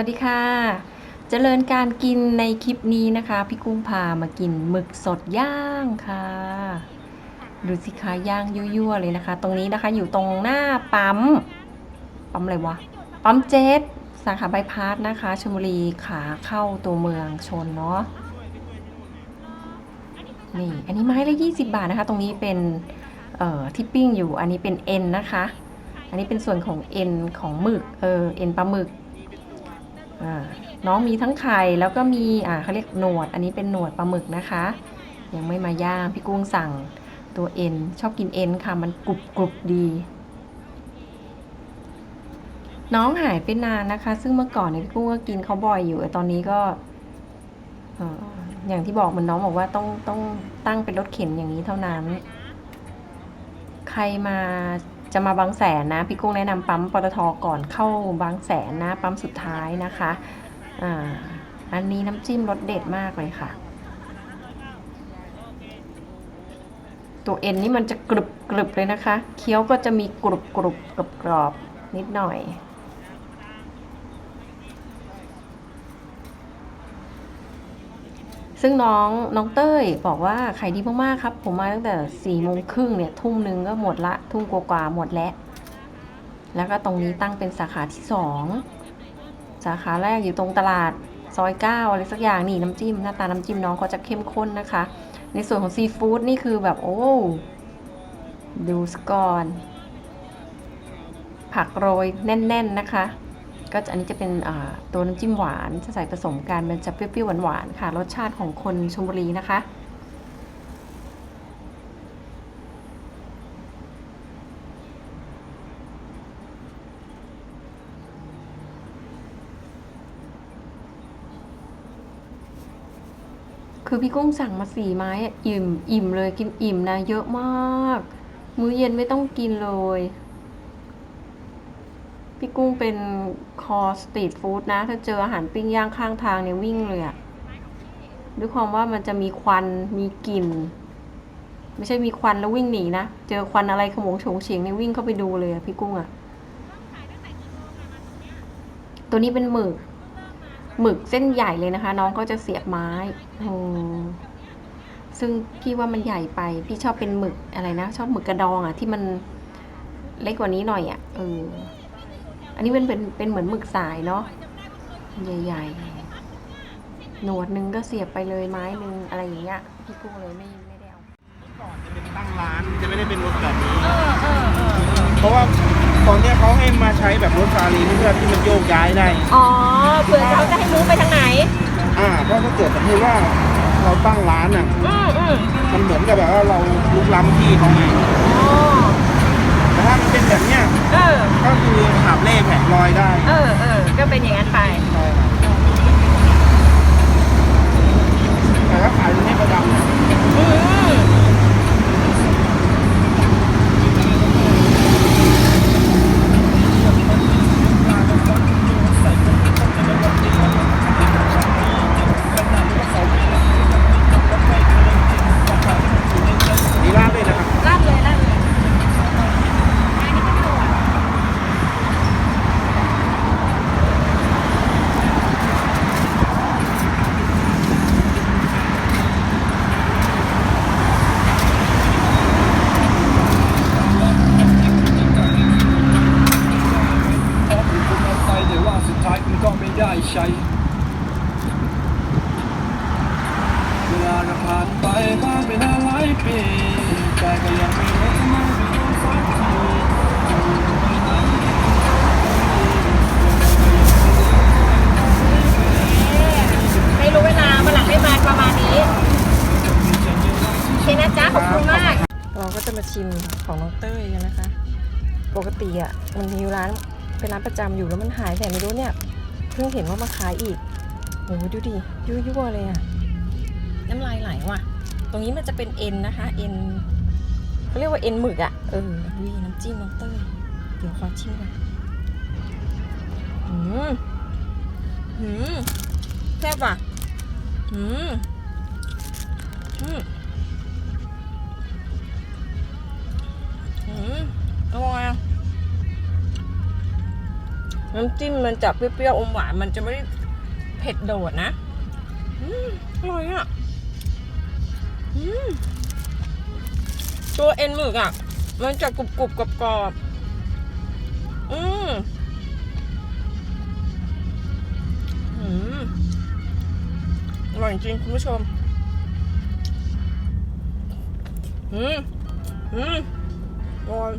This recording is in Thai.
วัสดีค่ะ เจริญการกินในคลิปนี้นะคะ พี่กุ้งพามากินหมึกสดย่างค่ะ ดูสิคะย่างยั่วๆเลยนะคะ ตรงนี้นะคะอยู่ตรงหน้าปั๊ม ปั๊มอะไรวะ ปั๊มเจ็ดสาขาบายพาสนะคะชลบุรีขาเข้าตัวเมืองชนเนาะ นี่ อันนี้ไม้ละ20บาทนะคะ ตรงนี้เป็นเอ่อที่ปิ้งอยู่ อันนี้เป็นเอ็นนะคะ อันนี้เป็นส่วนของเอ็นของหมึก เออเอ็นปลาหมึก น้องมีทั้งไข่แล้วก็มีอ่าเขาเรียกหนวด อันนี้เป็นหนวดปลาหมึกนะคะ ยังไม่มาย่างพี่กุ้งสั่งตัวเอ็นชอบกินเอ็นค่ะมันกรุบกรุบดี น้องหายไปนานนะคะ ซึ่งเมื่อก่อนเนี่ยพี่กุ้งก็กินเขาบ่อยอยู่แต่ตอนนี้ก็ออย่างที่บอกเหมันน้องบอกว่าต้องต้องตั้งเป็นรถเข็นอย่างนี้เท่านั้น ใครมา จะมาบางแสนนะพี่กุ้งแนะนำปั๊มปตทก่อนเข้าบางแสนนะปั๊มสุดท้ายนะคะอ่าอันนี้น้ำจิ้มรสเด็ดมากเลยค่ะ ตัวเอ็นนี่มันจะกรุบกรุบเลยนะคะ เคี้ยวก็จะมีกรุบกรุบกรอบกรอบนิดหน่อย ซึ่งน้องน้องเต้ยบอกว่าขายดีมากๆครับ ผมมาตั้งแต่สี่โมงครึ่งเนี่ย ทุ่มหนึ่งก็หมดละ ทุ่มกว่าๆหมดแล้ว แล้วก็ตรงนี้ตั้งเป็นสาขาที่สองสาขาแรกอยู่ตรงตลาดซอยเก้าอะไรสักอย่างนี่น้ำจิ้ม หน้าตาน้ำจิ้มน้องเขาจะเข้มข้นนะคะ ในส่วนของซีฟู้ดนี่คือแบบโอ้ดูสกอนผักโรยแน่น ๆ นะคะ ก็อันนี้จะเป็นตัวน้ำจิ้มหวานจะใส่ผสมกันมันจะเปรี้ยวๆหวานๆค่ะ รสชาติของคนชลบุรีนะคะคือพี่กุ้งสั่งมาสี่ไม้อะอิ่มอิ่มเลยกินอิ่มนะเยอะมาก มื้อเย็นไม่ต้องกินเลย พี่กุ้งเป็นคอสตรีทฟู้ดนะ ถ้าเจออาหารปิ้งย่างข้างทางเนี่ยวิ่งเลยอะด้วยความว่ามันจะมีควันมีกลิ่น ไม่ใช่มีควันแล้ววิ่งหนีนะ เจอควันอะไรขโมงโฉงเฉียงเนี่ยวิ่งเข้าไปดูเลยอะพี่กุ้งอะตัวนี้เป็นหมึกหมึกเส้นใหญ่เลยนะคะ น้องก็จะเสียบไม้โอ้ซึ่งพี่ว่ามันใหญ่ไป พี่ชอบเป็นหมึกอะไรนะ ชอบหมึกกระดองอะที่มันเล็กกว่านี้หน่อยอะเออ อันนี้เป็นเป็นเป็นเหมือนหมึกสายเนาะใหญ่ๆ หนวดหนึงก็เสียบไปเลยไม้หนึงอะไรอย่างเงี้ยพี่กุ้งเลยไม่ไม่ได้เอาก่อนจะเป็นตั้งร้านจะไม่ได้เป็นรถแบบนี้เพราะว่าตอนเนี้ยเขาให้มาใช้แบบรถซาเล้งเพื่อที่มันโยกย้ายได้ อ๋อเผื่อเขาจะให้มูฟไปทางไหน อ่าเพราะถ้าเกิดสมมติว่าเราตั้งร้านอะ อืมอืมมันเหมือนกับแบบว่าเราลุกล้ำที่เขาไงอ๋อ แต่ถ้ามันเป็นแบบเนี้ยเออ ก็คือหาบเล่แผงลอยได้เออเออก็เป็นอย่างนั้นไปใช่ครับแต่ถ้าขายตรงนี้ประจำเนี่ย อืมมีร้านด้วยนะครับ ลาดเลยลาดเลย ขอคุณคุณเอาไปแต่ว่าสุดท้ายคุณ ก็ไม่ได้ใช้เวลาจะผ่านไปผ่านไปนานหลายปีแต่ก็ยังไม่รู้ทำไมไม่ยอมสักทีไม่รู้เวลามาหลังไม่มาประมาณนี้โอเคนะจ๊ะขอบคุณมาก เราก็จะมาชิมของน้องเต้ยกันนะคะ ปกติอะมันมีร้านเป็นร้านประจำอยู่แล้วมันหายแต่ไม่รู้เนี่ย เพิ่งเห็นว่ามาขายอีกโอ้โหดูดิยั่วยั่วๆเลยอะน้ำลายไหลว่ะ ตรงนี้มันจะเป็นเอ็นนะคะเอ็นเขาเรียกว่าเอ็นหมึกอะเออวิน้ำจิ้มน้องเต้ยเดี๋ยวขอชิมก่อนหืมหืมแซ่บว่ะหืมอืม น้ำจิ้มมันจะเปรี้ยวๆอมหวาน มันจะไม่ได้เผ็ดโดดนะอืมอร่อยอะอืมตัวเอ็นหมึกอะ มันจะกรุบกรุบกรอบกรอบๆอืมอืมอร่อยจริงคุณผู้ชม อืม อืมอร่อย